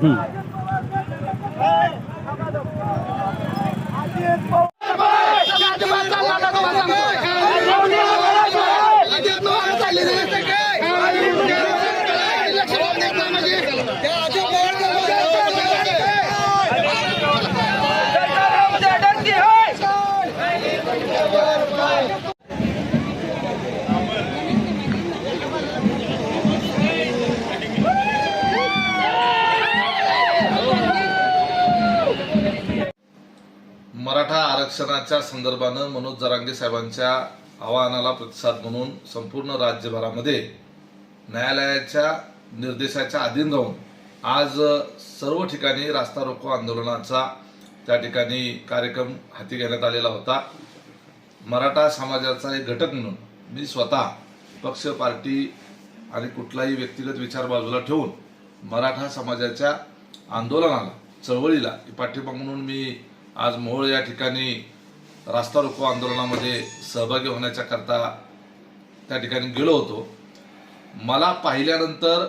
Hmm. आरक्षणाच्या संदर्भानं मनोज जरांगे साहेबांच्या आवाहनाला प्रतिसाद म्हणून संपूर्ण राज्यभरामध्ये न्यायालयाच्या निर्देशाच्या अधीन राहून आज सर्व ठिकाणी रास्ता रोको आंदोलनाचा त्या ठिकाणी कार्यक्रम हाती घेण्यात आलेला होता. मराठा समाजाचा एक घटक म्हणून मी स्वतः पक्ष पार्टी आणि कुठलाही व्यक्तिगत विचार बाजूला ठेवून मराठा समाजाच्या आंदोलनाला चळवळीला पाठिंबा म्हणून मी आज मोहोळ या ठिकाणी रास्ता रोको आंदोलनामध्ये सहभागी होण्याच्या करता त्या ठिकाणी गेलो होतो. मला पाहिल्यानंतर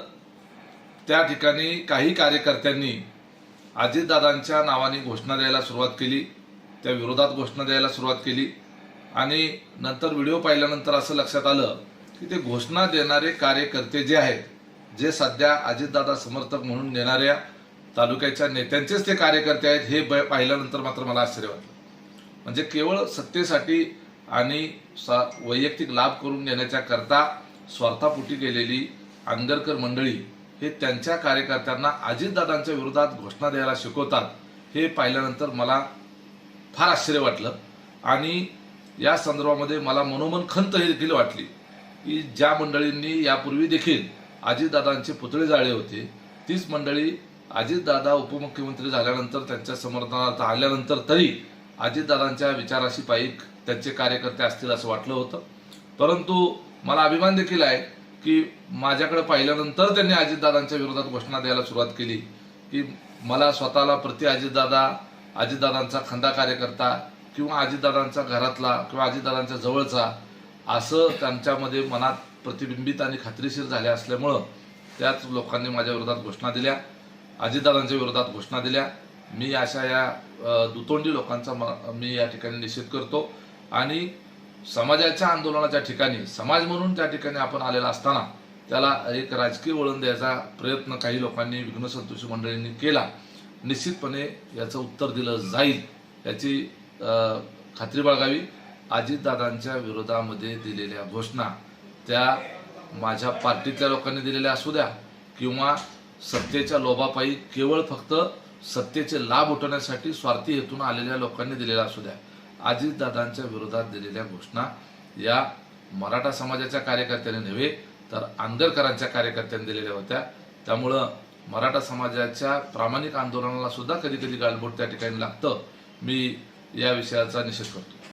त्या ठिकाणी काही कार्यकर्त्यांनी अजितदादांच्या नावाने घोषणा द्यायला सुरुवात केली त्या विरोधात घोषणा द्यायला सुरुवात केली आणि नंतर व्हिडिओ पाहिल्यानंतर असं लक्षात आलं की ते घोषणा देणारे कार्यकर्ते जे आहेत जे सध्या अजितदादा समर्थक म्हणून देणाऱ्या तालुक्याच्या नेत्यांचेच ते कार्यकर्ते आहेत हे ब- पाहिल्यानंतर मात्र मला आश्चर्य वाटलं. म्हणजे केवळ सत्तेसाठी आणि सा वैयक्तिक लाभ करून घेण्याच्या करता स्वार्थापोटी गेलेली आंगरकर मंडळी हे त्यांच्या कार्यकर्त्यांना अजितदादांच्या विरोधात घोषणा द्यायला शिकवतात हे पाहिल्यानंतर मला फार आश्चर्य वाटलं. आणि या संदर्भामध्ये मला मनोमन खंत ही देखील वाटली की ज्या मंडळींनी यापूर्वी देखील अजितदादांचे पुतळे जाळले होते तीच मंडळी अजितदादा उपमुख्यमंत्री झाल्यानंतर त्यांच्या समर्थनात आल्यानंतर तरी अजितदादांच्या विचाराशी पाईक त्यांचे कार्यकर्ते असतील असं वाटलं होतं. परंतु मला अभिमान देखील आहे की माझ्याकडे पाहिल्यानंतर त्यांनी अजितदादांच्या विरोधात घोषणा द्यायला सुरुवात केली की मला स्वतःला प्रति अजितदादा अजितदादांचा खंदा कार्यकर्ता किंवा अजितदादांचा घरातला किंवा अजितदादांच्या जवळचा असं त्यांच्यामध्ये मनात प्रतिबिंबित आणि खात्रीशीर झाल्या असल्यामुळं त्याच लोकांनी माझ्या विरोधात घोषणा दिल्या. अजितदादांच्या विरोधात घोषणा दिल्या. मी अशा या दुतोंडी लोकांचा मी या ठिकाणी निषेध करतो. आणि समाजाच्या आंदोलनाच्या ठिकाणी समाज म्हणून त्या ठिकाणी आपण आलेला असताना त्याला एक राजकीय वळण द्यायचा प्रयत्न काही लोकांनी विघ्नसंतोषी मंडळींनी केला. निश्चितपणे याचं उत्तर दिलं जाईल याची खात्री बाळगावी. अजितदादांच्या विरोधामध्ये दिलेल्या घोषणा त्या माझ्या पार्टीतल्या लोकांनी दिलेल्या असू द्या किंवा सत्तेच्या लोभापायी केवळ फक्त सत्तेचे लाभ उठवण्यासाठी स्वार्थी हेतून आलेल्या लोकांनी दिलेला असू द्या. अजितदादांच्या विरोधात दिलेल्या घोषणा या मराठा समाजाच्या कार्यकर्त्यांनी नव्हे तर आंदरकरांच्या कार्यकर्त्यांनी दिलेल्या होत्या. त्यामुळं मराठा समाजाच्या प्रामाणिक आंदोलनाला सुद्धा कधी कधी गालबोट त्या ठिकाणी लागतं. मी या विषयाचा निषेध करतो.